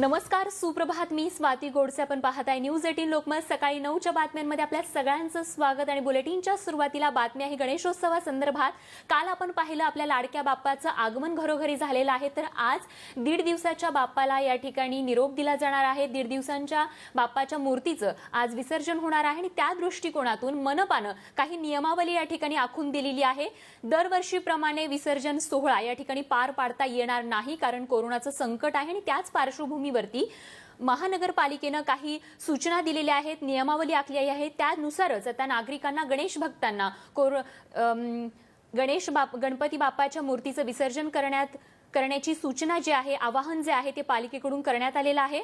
नमस्कार सुप्रभात. मी स्वाती गोडसे. आपण पाहत आहे न्यूज एटीन लोकमत. सकाळी नऊच्या बातम्यांमध्ये आपल्या सगळ्यांचं स्वागत आणि बुलेटिनच्या सुरुवातीला बातमी आहे गणेशोत्सवासंदर्भात. काल आपण पाहिलं आपल्या लाडक्या बाप्पाचं आगमन घरोघरी झालेलं आहे. तर आज दीड दिवसाच्या बाप्पाला या ठिकाणी निरोप दिला जाणार आहे. दीड दिवसांच्या बाप्पाच्या मूर्तीचं आज विसर्जन होणार आहे आणि त्या दृष्टिकोनातून मनपानं काही नियमावली या ठिकाणी आखून दिलेली आहे. दरवर्षीप्रमाणे विसर्जन सोहळा या ठिकाणी पार पाडता येणार नाही कारण कोरोनाचं संकट आहे आणि त्याच पार्श्वभूमी पार्श्वभूमीवरती महानगरपालिकेनं काही सूचना दिलेल्या आहेत नियमावली आखली आहे त्यानुसारच आता नागरिकांना गणेश भक्तांना कोर गणेश बाप गणपती बाप्पाच्या मूर्तीचं विसर्जन करण्यात करण्याची सूचना जी आहे आवाहन जे आहे ते पालिकेकडून करण्यात आलेलं आहे.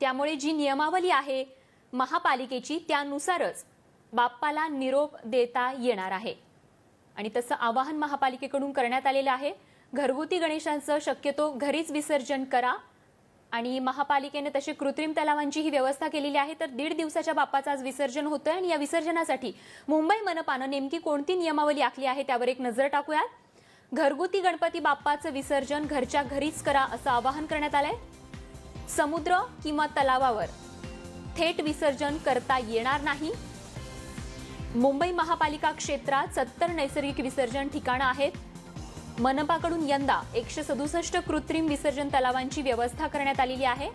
त्यामुळे जी नियमावली आहे महापालिकेची त्यानुसारच बाप्पाला निरोप देता येणार आहे. आणि तसं आवाहन महापालिकेकडून करण्यात आलेलं आहे. घरगुती गणेशांचं शक्यतो घरीच विसर्जन करा. आणि महापालिकेने तशी कृत्रिम तलावांची ही व्यवस्था केलेली आहे. तर दीड दिवसाच्या बाप्पाचं आज विसर्जन होतंय आणि या विसर्जनासाठी मुंबई मनपानं नेमकी कोणती नियमावली आखली आहे त्यावर एक नजर टाकूयात. घरगुती गणपती बाप्पाचं विसर्जन घरच्या घरीच करा असं आवाहन करण्यात आलंय. समुद्र किंवा तलावावर थेट विसर्जन करता येणार नाही. मुंबई महापालिका क्षेत्रात सत्तर नैसर्गिक विसर्जन ठिकाणं आहेत. मनपाकडून यंदा एकशे सदुसष्ट कृत्रिम विसर्जन तलावांची व्यवस्था करण्यात आलेली आहे.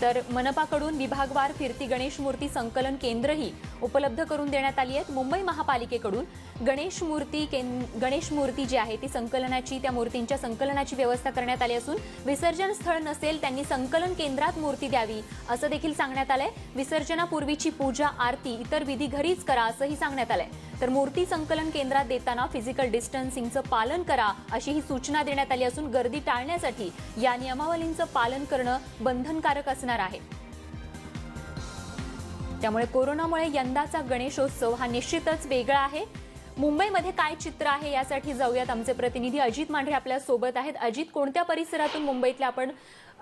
तर मनपाकडून विभागवार फिरती गणेश मूर्ती संकलन केंद्रही उपलब्ध करून देण्यात आली आहेत. मुंबई महापालिकेकडून गणेश मूर्ती कें- गणेश मूर्ती जी आहे ती संकलनाची त्या मूर्तींच्या संकलनाची व्यवस्था करण्यात आली असून विसर्जन स्थळ नसेल त्यांनी संकलन केंद्रात मूर्ती द्यावी असं देखील सांगण्यात आलंय. विसर्जनापूर्वीची पूजा आरती इतर विधी घरीच करा असंही सांगण्यात आलंय. तर मूर्ती संकलन केंद्रात देताना फिजिकल डिस्टन्सिंगचं पालन करा अशी ही सूचना देण्यात आली असून गर्दी टाळण्यासाठी या नियमावलींचं पालन करणं बंधनकारक असणार आहे. त्यामुळे कोरोनामुळे यंदाचा गणेशोत्सव हा निश्चितच वेगळा आहे. मुंबईमध्ये काय चित्र आहे यासाठी जाऊयात आमचे प्रतिनिधी अजित मांढरे आपल्यासोबत आहेत. अजित कोणत्या परिसरातून मुंबईतल्या आपण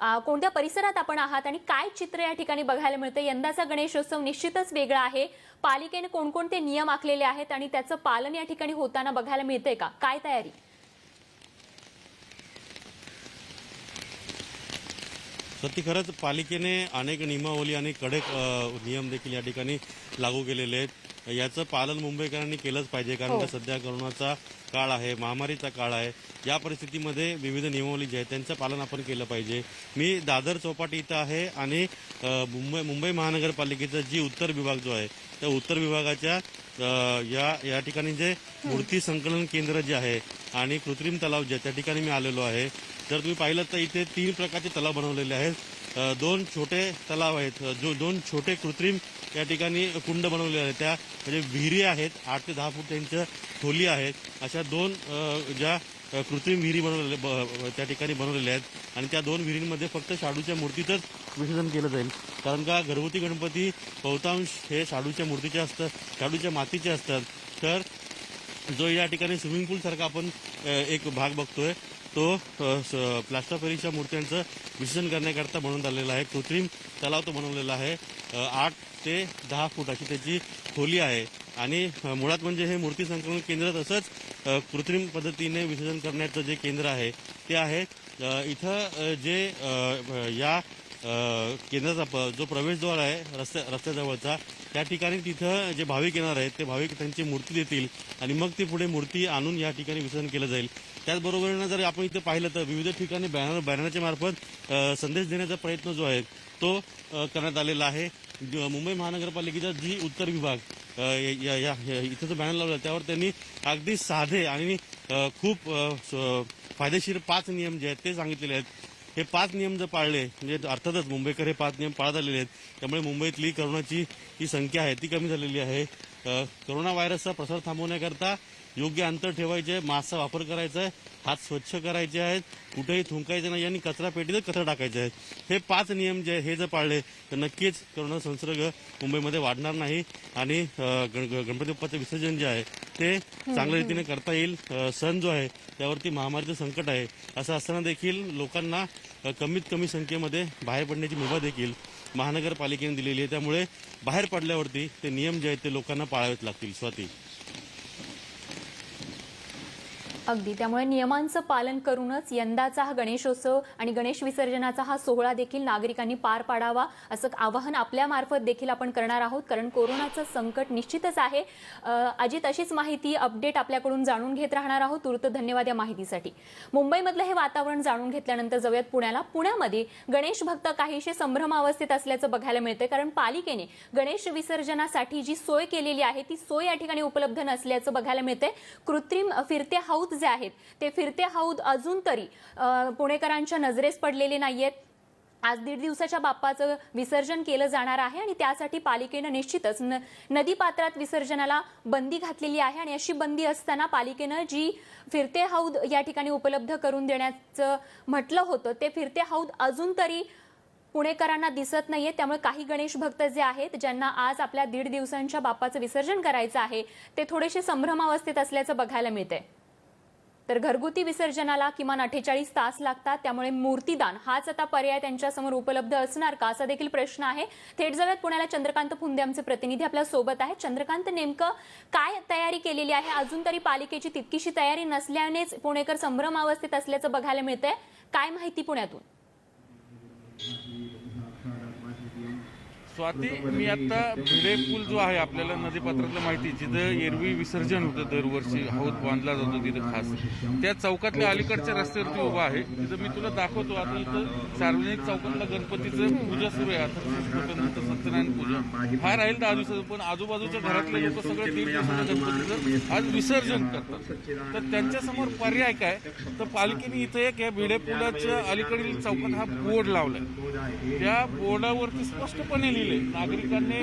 कोणत्या परिसरात आपण आहात आणि काय चित्र या ठिकाणी बघायला मिळतं यंदाचा गणेशोत्सव निश्चितच वेगळा आहे. पालिकेने कोणकोणते नियम आखलेले आहेत आणि त्याचं पालन या ठिकाणी होताना बघायला मिळतंय का? काय तयारी? ती खरंच पालिकेने अनेक नियमावली आणि कडक नियम देखील या ठिकाणी लागू केलेले आहेत. याचं पालन मुंबईकरांनी केलंच पाहिजे कारण का सध्या कोरोनाचा काळ आहे महामारीचा काळ आहे. या परिस्थितीमध्ये विविध नियमावली जी आहेत त्यांचं पालन आपण केलं पाहिजे. मी दादर चौपाटी इथं आहे आणि मुंबई मुंबई महानगरपालिकेचा जी उत्तर विभाग जो आहे त्या उत्तर विभागाच्या या या ठिकाणी जे मूर्ती संकलन केंद्र जे आहे आणि कृत्रिम तलाव जे आहे, त्या ठिकाणी मी आलेलो आहे. जर तुम्ही पाहिलं तर इथे तीन प्रकारचे तलाव बनवलेले आहेत. दोन छोटे तलाव आहेत. जो दोन छोटे कृत्रिम या ठिकाणी कुंड बनवलेले आहेत. त्या म्हणजे विहिरी आहेत. आठ ते दहा फूट त्यांच्या खोली आहेत. अशा दोन ज्या कृत्रिम विहिरी बनवलेल्या ब- त्या ठिकाणी बनवलेल्या आहेत. आणि त्या दोन विहिरींमध्ये फक्त शाडूच्या मूर्तीतच विसर्जन केलं जाईल. कारण का घरगुती गणपती बहुतांश हे शाडूच्या मूर्तीचे असतात शाडूच्या मातीचे असतात. तर जो या ठिकाणी स्विमिंग पूलसारखा आपण एक भाग बघतोय तो स- प्लास्टर फेरीच्या मूर्त्यांचं विसर्जन करण्याकरता बनवून आलेला आहे. कृत्रिम तलाव तो बनवलेला आहे. आठ ते दहा फूट अशी त्याची खोली आहे. आणि मुळात म्हणजे हे मूर्ती संकलन केंद्र तसंच कृत्रिम पद्धतीने विसर्जन करण्याचं जे केंद्र आहे ते आहे इथं जे या केंद्राचा प- जो प्रवेशद्वार आहे रस्त्या रस्त्याजवळचा त्या ठिकाणी तिथं जे भाविक येणार आहेत ते भाविक त्यांची मूर्ती देतील आणि मग ती पुढे मूर्ती आणून या ठिकाणी विसर्जन केलं जाईल. त्याचबरोबरीनं जर आपण इथं पाहिलं तर विविध ठिकाणी बॅनर बॅनरच्या मार्फत संदेश देण्याचा प्रयत्न जो आहे तो करण्यात आलेला आहे. मुंबई महानगरपालिकेचा जी उत्तर विभाग या या- या- इथं जो बॅनर लावला त्यावर त्यांनी अगदी साधे आणि खूप स- फायदेशीर पाच नियम जे आहेत ते सांगितलेले आहेत. हे पाच नियम जर पाळले म्हणजे अर्थातच मुंबईकर हे पाच नियम पाळत आलेले आहेत. त्यामुळे मुंबईतली करोनाची जी संख्या आहे ती कमी झालेली आहे. करोना व्हायरसचा प्रसार थांबवण्याकरता योग्य अंतर ठेवायचे आहे मास्कचा वापर करायचा आहे हात स्वच्छ करायचे आहेत कुठेही थुंकायचे नाही आणि कचरा पेटीतच कचरा टाकायचा आहे. हे पाच नियम जे हे जर पाळले तर नक्कीच करोना संसर्ग मुंबईमध्ये वाढणार नाही आणि गणपती बाप्पाचं विसर्जन जे आहे ते चांगल्या रीतीने करता येईल. सण जो आहे त्यावरती महामारीचं संकट आहे. असं असताना देखील लोकांना कमीत कमी संख्येमध्ये बाहेर पडण्याची मुभा देखील महानगरपालिकेने दिलेली आहे. त्यामुळे बाहेर पडल्यावरती ते नियम जे आहेत ते लोकांना पाळावेच लागतील. स्वाती. अगदी. त्यामुळे नियमांचं पालन करूनच यंदाचा हा गणेशोत्सव आणि गणेश विसर्जनाचा हा सोहळा देखील नागरिकांनी पार पाडावा असं आवाहन आपल्यामार्फत देखील आपण करणार आहोत. कारण कोरोनाचं संकट निश्चितच आहे. अजित अशीच माहिती अपडेट आपल्याकडून जाणून घेत राहणार आहोत. तुर्त धन्यवाद या माहितीसाठी. मुंबईमधलं हे वातावरण जाणून घेतल्यानंतर जाऊयात पुण्याला. पुण्यामध्ये गणेश भक्त काहीशे संभ्रमावस्थेत असल्याचं बघायला मिळतंय. कारण पालिकेने गणेश विसर्जनासाठी जी सोय केलेली आहे ती सोय या ठिकाणी उपलब्ध नसल्याचं बघायला मिळतंय. कृत्रिम फिरते हौद जे आहेत ते फिरते हौद अजून तरी. पुणेकरांच्या नजरेस पडलेले नाहीयेत. आज दीड दिवसाच्या बाप्पाचं विसर्जन केलं जाणार आहे आणि त्यासाठी पालिकेनं निश्चितच न नदीपात्रात विसर्जनाला बंदी घातलेली आहे आणि अशी बंदी असताना पालिकेनं जी फिरते हौद या ठिकाणी उपलब्ध करून देण्याचं म्हटलं होतं ते फिरते हौद अजून तरी पुणेकरांना दिसत नाहीये. त्यामुळे काही गणेश भक्त जे आहेत ज्यांना आज आपल्या दीड दिवसांच्या बाप्पाचं विसर्जन करायचं आहे ते थोडेसे संभ्रमावस्थेत असल्याचं बघायला मिळतंय. तर घरगुती विसर्जनाला किमान अठ्ठेचाळीस तास लागतात. त्यामुळे मूर्तीदान हाच आता पर्याय त्यांच्यासमोर उपलब्ध असणार का असा देखील प्रश्न आहे. थेट जाऊयात पुण्याला चंद्रकांत फुंदे आमचे प्रतिनिधी आपल्यासोबत आहे चंद्रकांत नेमकं काय तयारी केलेली आहे? अजून तरी पालिकेची तितकीशी तयारी नसल्यानेच पुणेकर संभ्रम अवस्थेत असल्याचं बघायला मिळतंय. काय माहिती पुण्यातून? स्वाती मी आता भिडे पूल जो आहे आपल्याला नदीपात्रातलं माहिती जिथं एरवी विसर्जन होतं दरवर्षी हौद बांधला जातो तिथं खास. त्या चौकातल्या अलीकडच्या रस्त्यावरती उभा आहे. तिथं मी तुला दाखवतो आता इथं सार्वजनिक चौकातला गणपतीचं पूजा सुरू आहे. आता नंतर सत्यनारायण पूजा. हा राहील दहा दिवसाचं पण आजूबाजूच्या घरातले लोक सगळं गणपतीचं आज विसर्जन करतात. तर त्यांच्यासमोर पर्याय काय? तर पालिकेने इथं एक या भिडे पुलाच्या अलीकडील चौकात हा बोर्ड लावलाय. त्या बोर्डावरती स्पष्टपणे लिहिले नागरिकांनी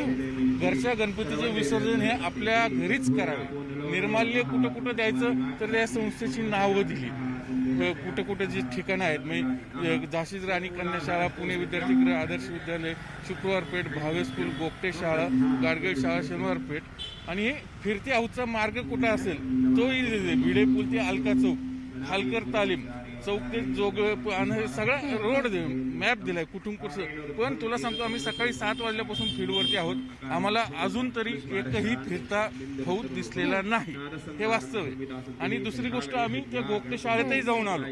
घरच्या गणपतीचे विसर्जन हे आपल्या घरीच करावे. निर्माल्य कुठं कुठं द्यायचं तर त्या संस्थेची नावं दिली. कुठं कुठं जी ठिकाणं आहेत म्हणजे झाशीज राणी कन्या शाळा पुणे विद्यार्थीगृह आदर्श विद्यालय शुक्रवार पेठ भावे स्कूल गोपटे शाळा गाडगेळ शाळा शनिवार पेठ. आणि हे फिरती आऊचा मार्ग कुठं असेल तोही दिले. भिडे पूल ते अलका चौक हालकर तालीम चौक ते जोग आणि हे सगळा रोड देऊन. मॅप दिलाय कुठून कुठं पण तुला सांगतो आम्ही सकाळी सात वाजल्यापासून फील्डवरती आहोत. आम्हाला अजून तरी एकही फिरता होऊ दिसलेला नाही. हे वास्तव आहे. आणि दुसरी गोष्ट आम्ही त्या गोगटे शाळेतही जाऊन आलो.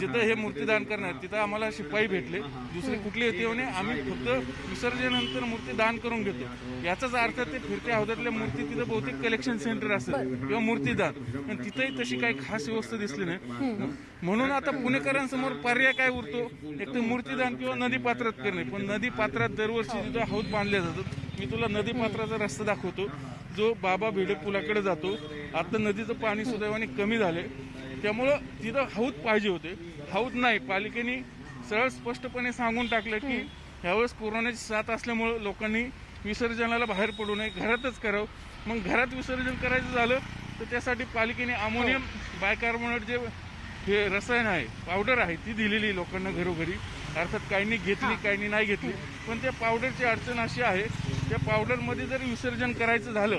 जिथं हे मूर्तीदान करणार तिथं आम्हाला शिपाई भेटले. दुसरे कुठले होते म्हणे आम्ही फक्त विसर्जनानंतर मूर्ती दान करून घेतो. याचाच अर्थ ते फिरत्या हौदातल्या मूर्ती तिथं बहुतेक कलेक्शन सेंटर असेल किंवा मूर्तीदान. पण तिथंही तशी काही खास व्यवस्था दिसली नाही. म्हणून आता पुणेकरांसमोर पर्याय काय उरतो? एक तर मूर्ती मूर्तीदान किंवा नदी पात्रात करणे. पण नदी पात्रात दरवर्षी तिथं हौद बांधले जातात. मी तुला नदी पात्राचा रस्ता दाखवतो. जो बाबा भिडे पुलाकडे जातो. आता नदीचं पाणी सुदैवाने कमी झाले. त्यामुळं तिथं हौद पाहिजे होते. हौद नाही पालिकेने सरळ स्पष्टपणे सांगून टाकलं की ह्यावेळेस कोरोनाची साथ असल्यामुळं लोकांनी विसर्जनाला बाहेर पडू नये. घरातच करावं. मग घरात विसर्जन करायचं झालं तर त्यासाठी पालिकेने अमोनियम बायकार्बोनेट जे हे रसायन आहे पावडर आहे ती दिलेली लोकांना घरोघरी. अर्थात काहींनी घेतली काहींनी नाही घेतली. पण त्या पावडरची अडचण अशी आहे त्या पावडरमध्ये जर विसर्जन करायचं झालं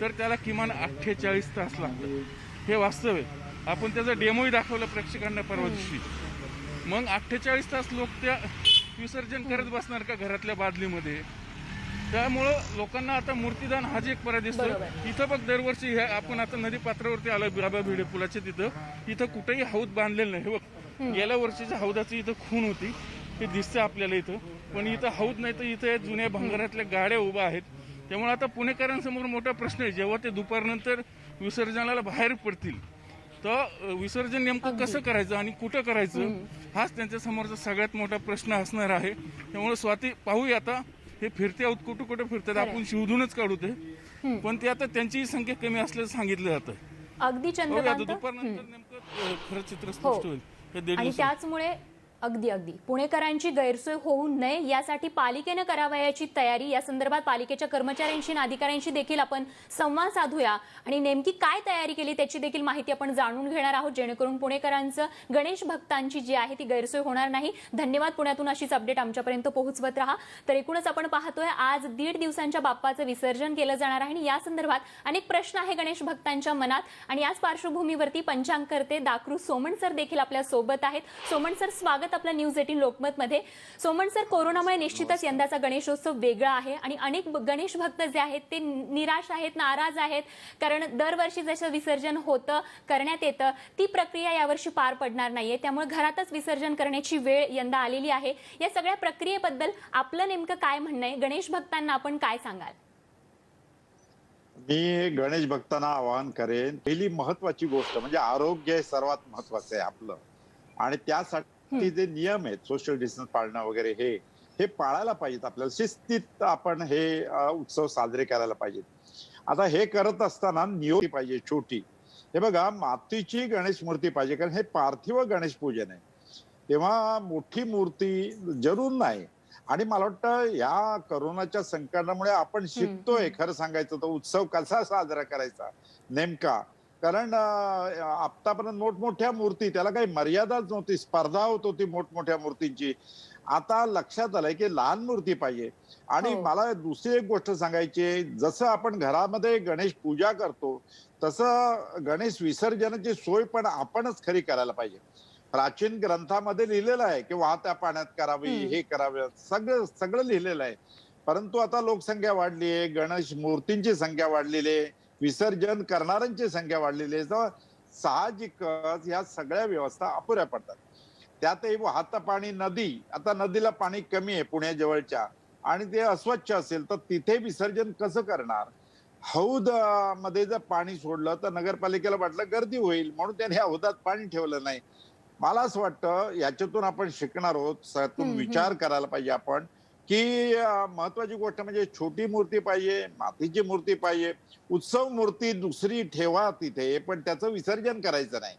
तर त्याला किमान अठ्ठेचाळीस तास लागतात. हे वास्तव आहे. आपण त्याचा डेमोही दाखवला प्रेक्षकांना परवा दिवशी. मग अठ्ठेचाळीस तास लोक त्या विसर्जन करत बसणार का घरातल्या बादलीमध्ये? त्यामुळं लोकांना आता मूर्तीदान हाच एक पर्याय दिसतो इथं बघ दरवर्षी हे आपण आता नदी पात्रावरती आलो बाबा भिडे पुलाच्या तिथं. इथं कुठेही हौद बांधलेलं नाही. हे बघ गेल्या वर्षीच्या हौदाची इथं खून होती. ते दिसतं आपल्याला इथं. पण इथं हौद नाही तर इथं जुन्या भंगारातल्या गाड्या उभ्या आहेत. त्यामुळे आता पुणेकरांसमोर मोठा प्रश्न आहे. जेव्हा ते दुपारनंतर विसर्जनाला बाहेर पडतील तर विसर्जन नेमकं कसं करायचं आणि कुठं करायचं हाच त्यांच्या समोरचा सगळ्यात मोठा प्रश्न असणार आहे. त्यामुळे स्वाती पाहूया आता. हे फिरते आहोत कुठं कुठं फिरतात आपण शिवधूनच काढू ते. पण ते आता त्यांचीही संख्या कमी असल्याचं सांगितलं जातं. अगदी चंद्रकांत. दुपारनंतर नेमकं खरं चित्र हो. स्पष्ट होईल. हे. त्याचमुळे अगदी अगदी. पुणेकरांची गैरसोय होऊ नये यासाठी पालिकेनं करावयाची तयारी. या संदर्भात पालिकेच्या कर्मचाऱ्यांशी आणि अधिकाऱ्यांशी देखील आपण संवाद साधूया. आणि नेमकी काय तयारी केली त्याची देखील माहिती आपण जाणून घेणार आहोत. जेणेकरून पुणेकरांचं गणेश भक्तांची जी आहे ती गैरसोय होणार नाही. धन्यवाद. पुण्यातून अशीच अपडेट आमच्यापर्यंत पोहोचवत राहा. तर एकूणच आपण पाहतोय आज दीड दिवसांच्या बाप्पाचं विसर्जन केलं जाणार आहे. आणि या संदर्भात अनेक प्रश्न आहे गणेश भक्तांच्या मनात. आणि याच पार्श्वभूमीवरती पंचांगकर्ते दाकरू सोमण सर देखील आपल्यासोबत आहेत. सोमण सर स्वागत स्वागत आपलं न्यूज एटीन लोकमत मध्ये सोमन सर कोरोनामुळे निश्चितच यंदाचा गणेशोत्सव वेगळा आहे आणि अनेक गणेश भक्त जे आहेत ते निराश आहेत नाराज आहेत. कारण दरवर्षी जसं विसर्जन होतं करण्यात येतं ती प्रक्रिया यावर्षी पार पडणार नाहीये. त्यामुळे घरातच विसर्जन करण्याची वेळ यंदा आलेली आहे. या सगळ्या प्रक्रियेबद्दल आपलं नेमकं काय म्हणणं आहे? गणेश भक्तांना आपण काय सांगाल? मी गणेश भक्तांना आवाहन करेन पहिली महत्वाची गोष्ट म्हणजे आरोग्य हे सर्वात महत्वाचं आहे आपलं. आणि त्यासाठी जे नियम आहेत सोशल डिस्टन्स पाळणं वगैरे हे हे पाळायला पाहिजेत आपल्याला. शिस्तीत आपण हे उत्सव साजरे करायला पाहिजेत. आता हे करत असताना नियोगी पाहिजे छोटी. हे बघा मातीची गणेश मूर्ती पाहिजे कारण हे पार्थिव गणेश पूजन आहे. तेव्हा मोठी मूर्ती जरूर नाही. आणि मला वाटतं या करोनाच्या संकटामुळे आपण शिकतोय खरं सांगायचं तर उत्सव कसा साजरा करायचा? नेमका. कारण आतापर्यंत मोठमोठ्या मूर्ती त्याला काही मर्यादाच नव्हती. स्पर्धा होत होती मोठमोठ्या मूर्तींची. आता लक्षात आलंय की लहान मूर्ती पाहिजे. आणि हो. मला दुसरी एक गोष्ट सांगायची आहे, जसं आपण घरामध्ये गणेश पूजा करतो तसं गणेश विसर्जनाची सोय पण आपणच खरी करायला पाहिजे. प्राचीन ग्रंथामध्ये लिहिलेलं आहे की वाहत्या पाण्यात करावी. हे करावे सगळं सगळं लिहिलेलं आहे. परंतु आता लोकसंख्या वाढली आहे. गणेश मूर्तींची संख्या वाढलेली आहे. विसर्जन करणाऱ्यांची संख्या वाढलेली आहे. तर साहजिकच या सगळ्या व्यवस्था अपुऱ्या पडतात. त्यातही वाहतं पाणी नदी आता नदीला पाणी कमी आहे पुण्याजवळच्या आणि ते अस्वच्छ असेल तर तिथे विसर्जन कसं करणार? हौदमध्ये जर पाणी सोडलं तर नगरपालिकेला वाटलं गर्दी होईल म्हणून त्याने हौदात पाणी ठेवलं नाही. मला असं वाटतं याच्यातून आपण शिकणार आहोत विचार करायला पाहिजे आपण. की महत्वाची गोष्ट म्हणजे छोटी मूर्ती पाहिजे मातीची मूर्ती पाहिजे. उत्सव मूर्ती दुसरी ठेवा तिथे पण त्याचं विसर्जन करायचं नाही.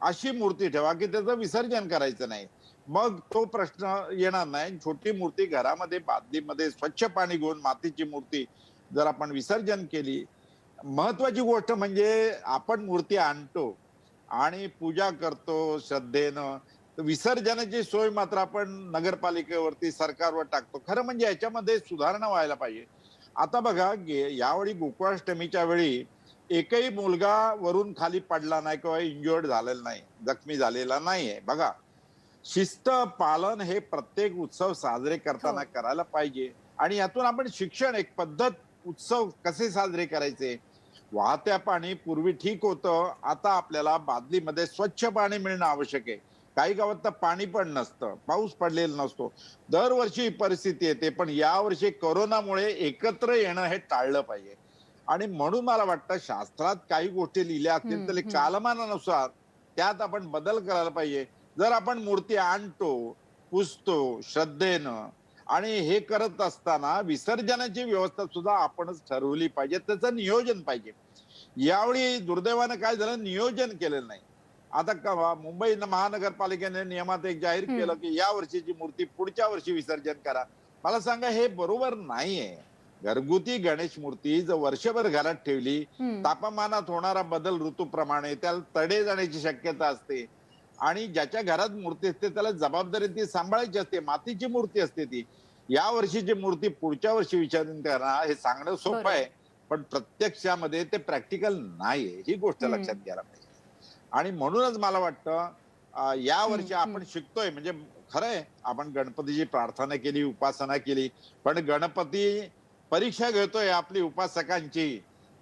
अशी मूर्ती ठेवा की त्याचं विसर्जन करायचं नाही. मग तो प्रश्न येणार नाही. छोटी मूर्ती घरामध्ये बादलीमध्ये स्वच्छ पाणी घेऊन मातीची मूर्ती जर आपण विसर्जन केली महत्वाची गोष्ट म्हणजे आपण मूर्ती आणतो आणि पूजा करतो श्रद्धेनं. तर विसर्जनाची सोय मात्र आपण नगरपालिकेवरती सरकारवर टाकतो. खरं म्हणजे याच्यामध्ये सुधारणा व्हायला पाहिजे. आता बघा यावेळी गोकुळाष्टमीच्या वेळी एकही मुलगा वरून खाली पडला नाही किंवा इंजुर्ड झालेला नाही जखमी झालेला नाहीये. बघा शिस्त पालन हे प्रत्येक उत्सव साजरे करताना हो. करायला पाहिजे. आणि यातून आपण शिक्षण एक पद्धत उत्सव कसे साजरे करायचे? वाहत्या पाणी पूर्वी ठीक होतं आता आपल्याला बादलीमध्ये स्वच्छ पाणी मिळणं आवश्यक आहे. काही गावात तर पाणी पण नसतं पाऊस पडलेला नसतो. दरवर्षी ही परिस्थिती येते पण यावर्षी कोरोनामुळे एकत्र येणं हे टाळलं पाहिजे. आणि म्हणून मला वाटतं शास्त्रात काही गोष्टी लिहिल्या असतील तर. कालमानानुसार त्यात आपण बदल करायला पाहिजे. जर आपण मूर्ती आणतो पुजतो श्रद्धेनं आणि हे करत असताना विसर्जनाची व्यवस्था सुद्धा आपणच ठरवली पाहिजे त्याचं नियोजन पाहिजे. यावेळी दुर्दैवानं काय झालं? नियोजन केलेलं नाही. आता क- मुंबई न- महानगरपालिकेने नियमात एक जाहीर. केलं की या वर्षीची मूर्ती पुढच्या वर्षी विसर्जन करा मला सांगा हे बरोबर नाहीये घरगुती गणेश मूर्ती जर वर्षभर घरात ठेवली. तापमानात होणारा बदल ऋतूप्रमाणे त्याला तडे जाण्याची शक्यता असते आणि ज्याच्या घरात मूर्ती असते त्याला जबाबदारी ती सांभाळायची असते मातीची मूर्ती असते ती या वर्षीची मूर्ती पुढच्या वर्षी विचारून करणं हे सांगणं सोपं. आहे पण प्रत्यक्षामध्ये ते प्रॅक्टिकल नाहीये ही गोष्ट. लक्षात घ्यायला पाहिजे आणि म्हणूनच मला वाटतं या वर्षी आपण शिकतोय. म्हणजे खरंय आपण गणपतीची प्रार्थना केली उपासना केली पण गणपती परीक्षा घेतोय आपली उपासकांची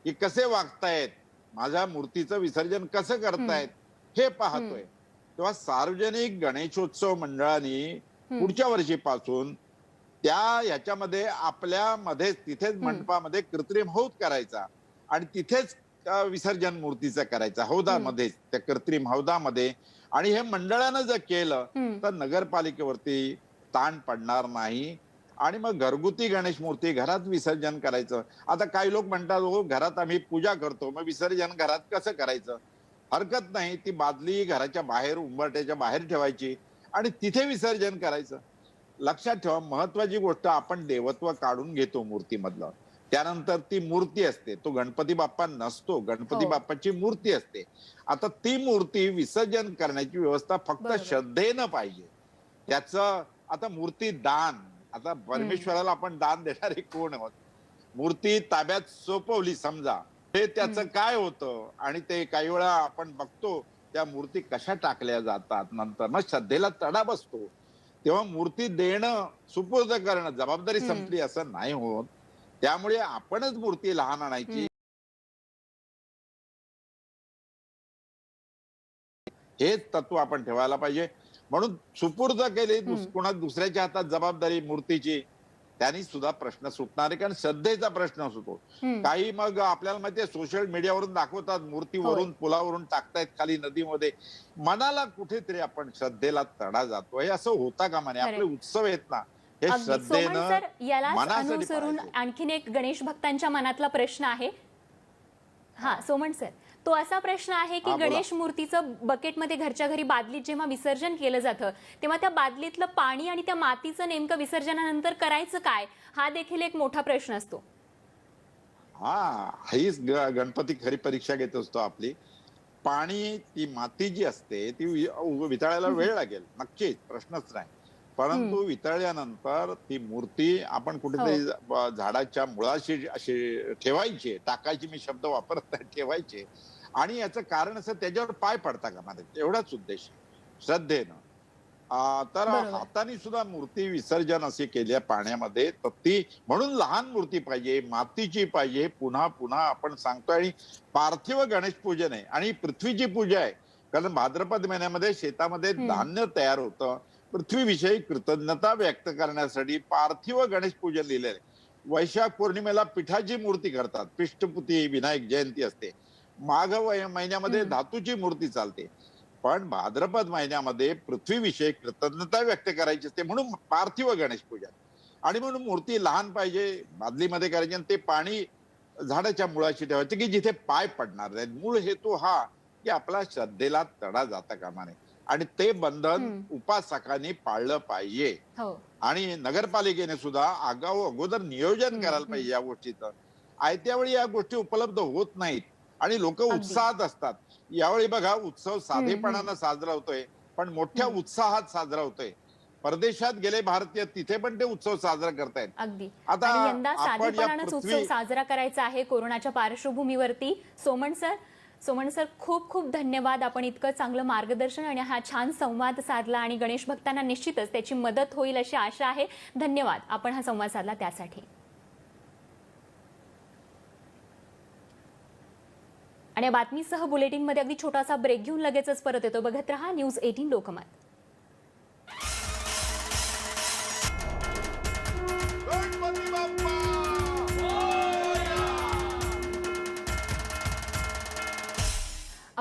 की कसे वागतायत माझ्या मूर्तीचं विसर्जन कसं करतायत हे पाहतोय. तेव्हा सार्वजनिक गणेशोत्सव मंडळांनी. पुढच्या वर्षीपासून त्या याच्यामध्ये आपल्या मध्ये तिथेच मंडपामध्ये कृत्रिम हौद करायचा. आणि तिथेच विसर्जन मूर्तीचं करायचं? हौदामध्ये त्या कृत्रिम हौदामध्ये. आणि हे मंडळानं जर केलं. तर नगरपालिकेवरती ताण पडणार नाही. आणि मग घरगुती गणेश मूर्ती घरात विसर्जन करायचं. आता काही लोक म्हणतात हो घरात आम्ही पूजा करतो मग विसर्जन घरात कसं करायचं? हरकत नाही. ती बादली घराच्या बाहेर उंबरट्याच्या बाहेर ठेवायची आणि तिथे विसर्जन करायचं. लक्षात ठेवा महत्वाची गोष्ट आपण देवत्व काढून घेतो मूर्तीमधलं. त्यानंतर ती मूर्ती असते. तो गणपती बाप्पा नसतो. गणपती हो. बाप्पाची मूर्ती असते. आता ती मूर्ती विसर्जन करण्याची व्यवस्था फक्त. श्रद्धेनं पाहिजे. त्याचं आता मूर्ती दान. आता परमेश्वराला आपण दान देणारे कोण आहोत? मूर्ती ताब्यात सोपवली समजा. हे त्याचं. काय होतं? आणि ते काही वेळा आपण बघतो त्या मूर्ती कशा टाकल्या जातात? नंतर मग श्रद्धेला तडा बसतो. तेव्हा मूर्ती देणं सुपूर्द करणं जबाबदारी. संपली असं नाही होत. त्यामुळे आपणच मूर्ती लहान आणायची. हेच तत्व आपण ठेवायला पाहिजे. म्हणून सुपूर्द केली. कोणा दुसऱ्याच्या हातात जबाबदारी मूर्तीची त्यांनी सुद्धा प्रश्न सुटणार आहे कारण श्रद्धेचा प्रश्न सुटतो हम्म. काही मग आपल्याला माहितीये सोशल मीडियावरून दाखवतात मूर्तीवरून पुलावरून टाकतायत खाली नदीमध्ये. मनाला कुठेतरी आपण श्रद्धेला तडा जातोय. असं होता का म्हणे आपले. उत्सव आहेत ना हे श्रद्धेनं अनुसरून. आणखीन एक गणेश भक्तांच्या मनातला प्रश्न आहे. हा सोमन सर तो असा प्रश्न आहे की. गणेश मूर्तीचं बकेटमध्ये घरच्या घरी बादलीत जेव्हा विसर्जन केलं जातं तेव्हा त्या बादलीतलं पाणी आणि त्या मातीचं नेमकं विसर्जनानंतर करायचं काय? हा देखील एक मोठा प्रश्न असतो. हा हीच गणपती खरी परीक्षा घेत असतो आपली. पाणी ती माती जी असते ती वितळायला वेळ लागेल नक्कीच प्रश्नच नाही. परंतु वितळल्यानंतर ती मूर्ती आपण कुठेतरी हो. झाडाच्या मुळाशी अशी ठेवायची टाकायची मी शब्द वापरत नाही ठेवायचे. आणि याचं कारण असं त्याच्यावर पाय पडता का माझे एवढाच उद्देश श्रद्धेनं. तर. हाताने सुद्धा मूर्ती विसर्जन असे केले पाण्यामध्ये तर ती म्हणून लहान मूर्ती पाहिजे मातीची पाहिजे पुन्हा पुन्हा आपण सांगतोय. आणि पार्थिव गणेश पूजन आहे आणि पृथ्वीची पूजा आहे. कारण भाद्रपद महिन्यामध्ये शेतामध्ये. धान्य तयार होतं. पृथ्वीविषयी कृतज्ञता व्यक्त करण्यासाठी पार्थिव गणेश पूजन लिहिलेलं वैशाख पौर्णिमेला पिठाची मूर्ती करतात पिष्टपुती विनायक जयंती असते. माघ महिन्यामध्ये. धातूची मूर्ती चालते. पण भाद्रपद महिन्यामध्ये पृथ्वीविषयी कृतज्ञता व्यक्त करायची असते म्हणून पार्थिव गणेश पूजन. आणि म्हणून मूर्ती लहान पाहिजे बादलीमध्ये करायची आणि ते पाणी झाडाच्या मुळाशी ठेवायचे की जिथे पाय पडणार नाहीत. मूळ हेतू हा की आपला श्रद्धेला तडा जाता कामा नये. आणि ते बंधन. उपासकांनी पाळलं पाहिजे. हो. आणि नगरपालिकेने सुद्धा आगाऊ अगोदर नियोजन करायला. पाहिजे या गोष्टीचं. आयत्या वेळी या गोष्टी उपलब्ध होत नाहीत. आणि लोक. उत्साहात असतात. यावेळी बघा उत्सव साधेपणानं साजरा होतोय पण मोठ्या. उत्साहात साजरा होतोय. परदेशात गेले भारतीय तिथे पण ते उत्सव साजरा करतायत. अगदी. आता यंदा साधेपणानंच उत्सव साजरा करायचा आहे कोरोनाच्या पार्श्वभूमीवरती. सोमन सर सोमण सर खूप खूप धन्यवाद. आपण इतकं चांगलं मार्गदर्शन आणि हा छान संवाद साधला आणि गणेश भक्तांना निश्चितच त्याची मदत होईल अशी आशा आहे. धन्यवाद. आपण हा संवाद साधला त्यासाठी. आणि बातमीसह बुलेटिनमध्ये अगदी छोटासा ब्रेक घेऊन लगेचच परत येतो. बघत रहा न्यूज एटीन लोकमत.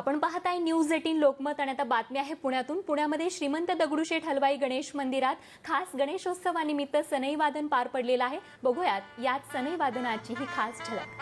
आपण पाहताय न्यूज एटीन लोकमत आणि आता बातमी आहे पुण्यातून. पुण्यामध्ये श्रीमंत दगडूशेठ हलवाई गणेश मंदिरात खास गणेशोत्सवानिमित्त सनई वादन पार पडलेलं आहे. बघूयात यात सनई वादनाची ही खास झलक.